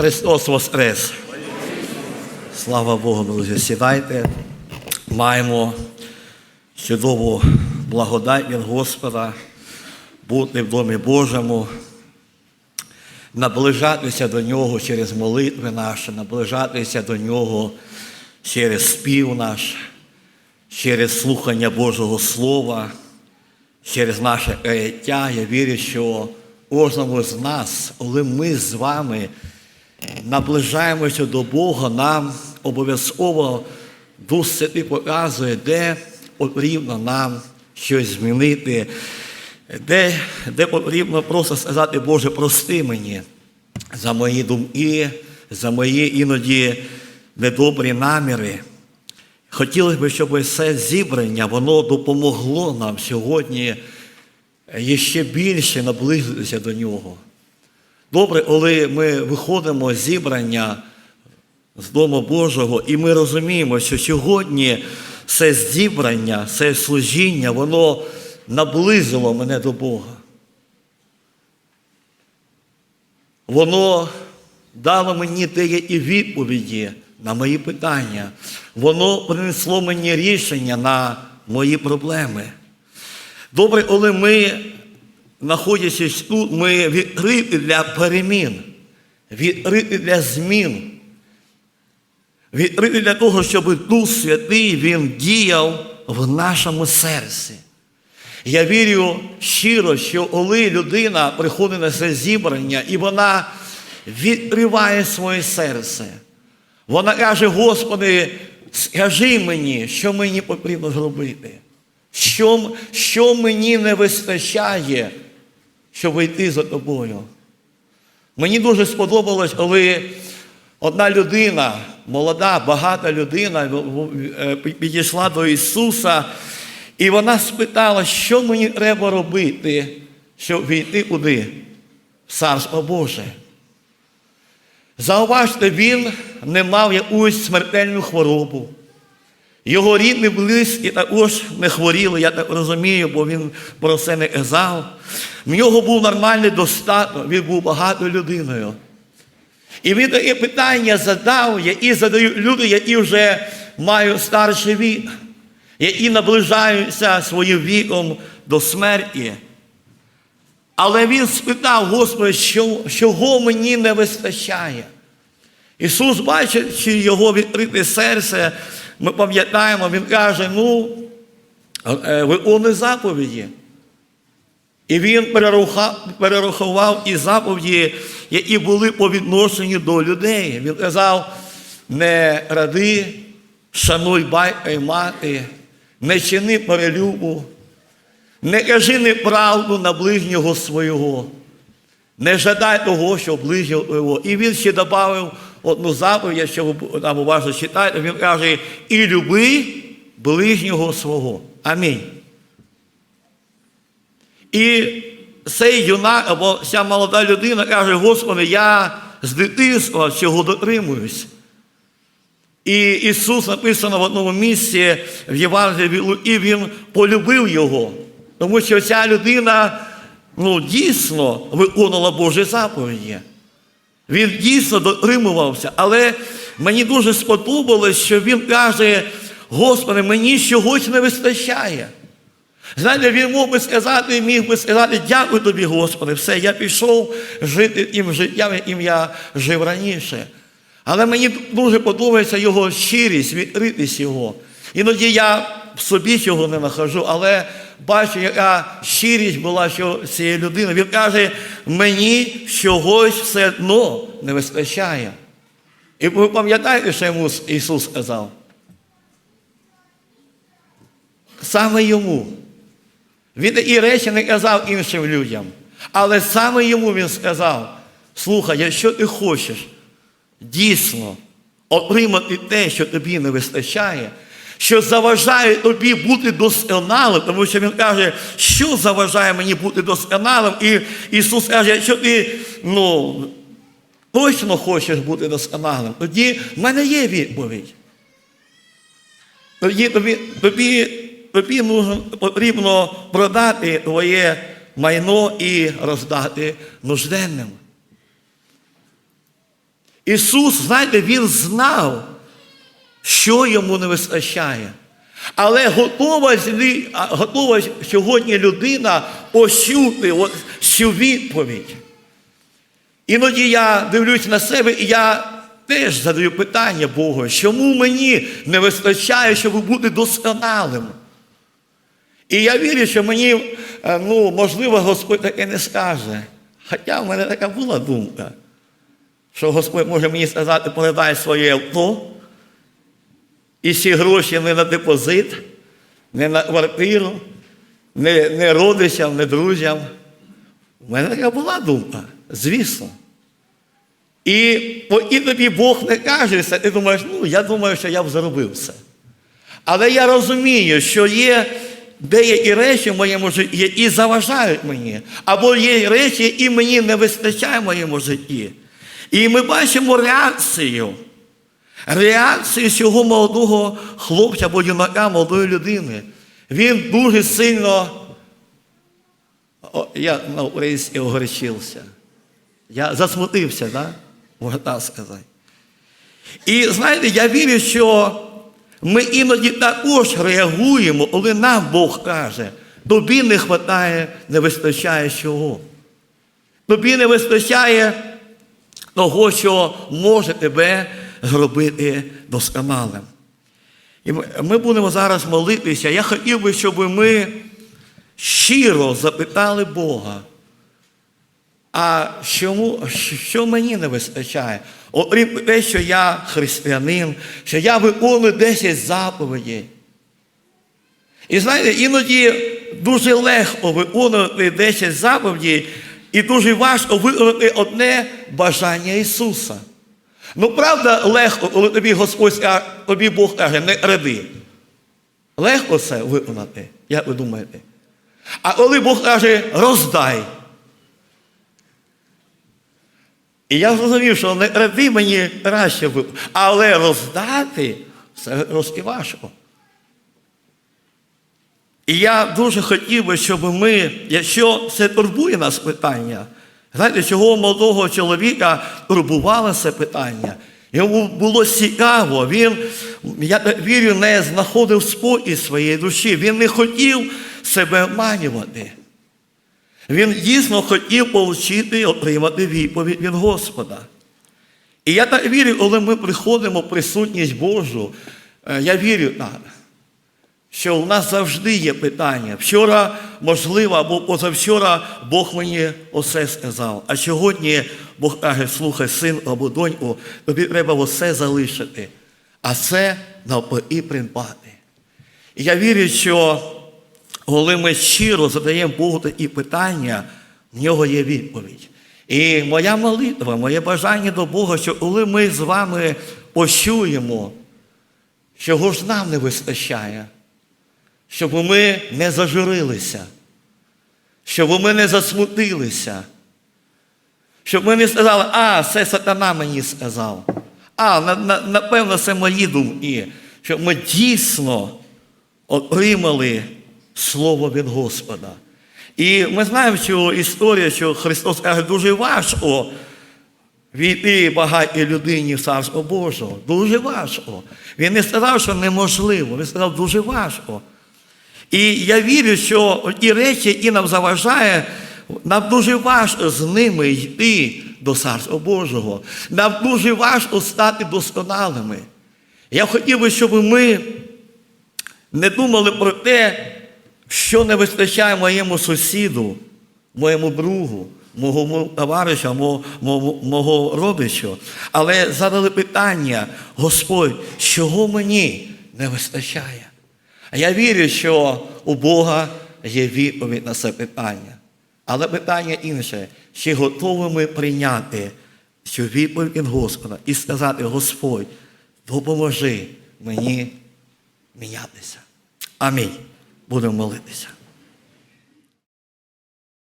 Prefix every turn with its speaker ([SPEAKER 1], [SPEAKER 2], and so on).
[SPEAKER 1] Христос Воскрес! Слава Богу, друзі, сідайте. Маємо чудову благодать від Господа бути в Домі Божому, наближатися до Нього через молитви наші, наближатися до Нього через спів наш, через слухання Божого Слова, через наше каяття. Я вірю, що кожному з нас, коли ми з вами наближаємося до Бога, нам обов'язково Дух Святий показує, де потрібно нам щось змінити, де, де потрібно просто сказати, Боже, прости мені за мої думки, за мої іноді недобрі наміри. Хотілося б, щоб це зібрання воно допомогло нам сьогодні ще більше наблизитися до нього. Добре, коли ми виходимо з зібрання з Дому Божого, і ми розуміємо, що сьогодні це зібрання, це служіння, воно наблизило мене до Бога. Воно дало мені деякі відповіді на мої питання. Воно принесло мені рішення на мої проблеми. Добре, коли ми, знаходячись тут, ми відкриті для перемін, відкриті для змін, відкриті для того, щоб Дух Святий Він діяв в нашому серці. Я вірю щиро, що коли людина приходить на це зібрання і вона відкриває своє серце, вона каже, Господи, скажи мені, що мені потрібно зробити, що, що мені не вистачає, щоб йти за тобою. Мені дуже сподобалось, коли одна людина, молода, багата людина, е, підійшла до Ісуса, і вона спитала, що мені треба робити, щоб війти куди? В Царство Боже. Зауважте, він не мав якусь смертельну хворобу. Його рідні близькі також не хворіли, я так розумію, бо він про це не казав. В нього був нормальний достаток, він був багатою людиною. І він таке питання задав, які задають люди, які вже мають старший вік, які наближаються своїм віком до смерті. Але він спитав, Господи, чого мені не вистачає? Ісус, бачачи його відкрите серце, ми пам'ятаємо, Він каже, ну, виконуй заповіді. І він перерахував і заповіді, які були по відношенню до людей. Він казав, не ради, шануй батька і мати, не чини перелюбу, не кажи неправду на ближнього свого, не жадай того, що ближнього. І він ще додав одну заповідь, якщо ви там уважно читаєте, він каже, і люби ближнього свого. Амінь. І цей юнак або ця молода людина каже, Господи, я з дитинства цього дотримуюсь. І Ісус написано в одному місці в Євангелії і Він полюбив його. Тому що ця людина ну, дійсно виконувала Божі заповіді. Він дійсно дотримувався, але мені дуже сподобалось, що він каже, Господи, мені чогось не вистачає. Знаєте, він мог би сказати, міг би сказати, дякую тобі, Господи, все, я пішов жити тим життям, яким я жив раніше. Але мені дуже подобається його щирість, відкритість його. Іноді я в собі цього не нахожу, але бачу, яка щирість була що цієї людини. Він каже, мені чогось все одно не вистачає. І ви пам'ятаєте, що йому Ісус сказав? Саме йому. Він такі речі не казав іншим людям. Але саме йому він сказав: слухай, якщо ти хочеш дійсно отримати те, що тобі не вистачає, що заважає тобі бути досконалим, тому що Він каже, що заважає мені бути досконалим. І Ісус каже, якщо ти ну, точно хочеш бути досконалим, тоді в мене є відповідь. Тоді тобі, тобі, тобі потрібно продати твоє майно і роздати нужденним. Ісус, знаєте, Він знав, що йому не вистачає. Але готова, готова сьогодні людина почути от цю відповідь. Іноді я дивлюсь на себе, і я теж задаю питання Богу, чому мені не вистачає, щоб бути досконалим? І я вірю, що мені, е, ну, можливо, Господь таке не скаже. Хоча в мене така була думка, що Господь може мені сказати, передай своє авто, і всі гроші не на депозит, не на квартиру, не, не родичам, не друзям. У мене така була думка, звісно. І поки тобі Бог не каже ти думаєш, ну я думаю, що я б зробив це. Але я розумію, що є деякі речі в моєму житті, які заважають мені, або є речі, які мені не вистачає в моєму житті. І ми бачимо реакцію. Реакцію цього молодого хлопця або юнака, молодої людини. Він дуже сильно, о, я на українській огорчився. Я засмутився, да? можна сказати. І знаєте, я вірю, що ми іноді також реагуємо, коли нам Бог каже, тобі не вистачає, не вистачає чого. Тобі не вистачає того, що може тебе зробити досконалим. І ми- будемо зараз молитися. Я хотів би, щоб ми щиро запитали Бога. А чому, що мені не вистачає? Окрім те, що я християнин, що я виконую 10 заповідей. І знаєте, іноді дуже легко виконувати 10 заповідей, і дуже важко виконати одне бажання Ісуса. Ну, правда, легко, коли тобі Господь скаже, тобі Бог каже, не кради. Легко це виконати, як ви думаєте? А коли Бог каже, роздай. І я зрозумів, що не кради мені краще ви, але роздати це трошки важко. І я дуже хотів би, щоб ми, якщо це турбує нас питання, знаєте, чого молодого чоловіка турбувало це питання. Йому було цікаво, він, я вірю, не знаходив спокій своєї душі. Він не хотів себе обманювати. Він дійсно хотів отримати, отримати відповідь від Господа. І я так вірю, коли ми приходимо в присутність Божу, е, я вірю так, що у нас завжди є питання. Вчора, можливо, або позавчора Бог мені усе сказав. А сьогодні Бог каже, слухай, син або доньку, тобі треба усе залишити, а це навпаки придбати. І я вірю, що коли ми щиро задаємо Богу такі питання, в нього є відповідь. І моя молитва, моє бажання до Бога, що коли ми з вами почуємо, чого ж нам не вистачає, щоб ми не зажурилися, щоб ми не засмутилися, щоб ми не сказали, а, це сатана мені сказав. А, на, на, напевно, це мої думки, щоб ми дійсно отримали Слово від Господа. І ми знаємо, що історія, що Христос каже, дуже важко війти багатій людині в Царство Божого. Дуже важко. Він не сказав, що неможливо, він сказав, дуже важко. І я вірю, що ті речі, які нам заважає, нам дуже важко з ними йти до Царства Божого. Нам дуже важко стати досконалими. Я хотів би, щоб ми не думали про те, що не вистачає моєму сусіду, моєму другу, мого товариша, мого, мого, мого родичу. Але задали питання, Господь, чого мені не вистачає? А я вірю, що у Бога є відповідь на це питання. Але питання інше, чи готові ми прийняти цю відповідь від Господа і сказати, Господь, допоможи мені мінятися. Амінь. Будемо молитися.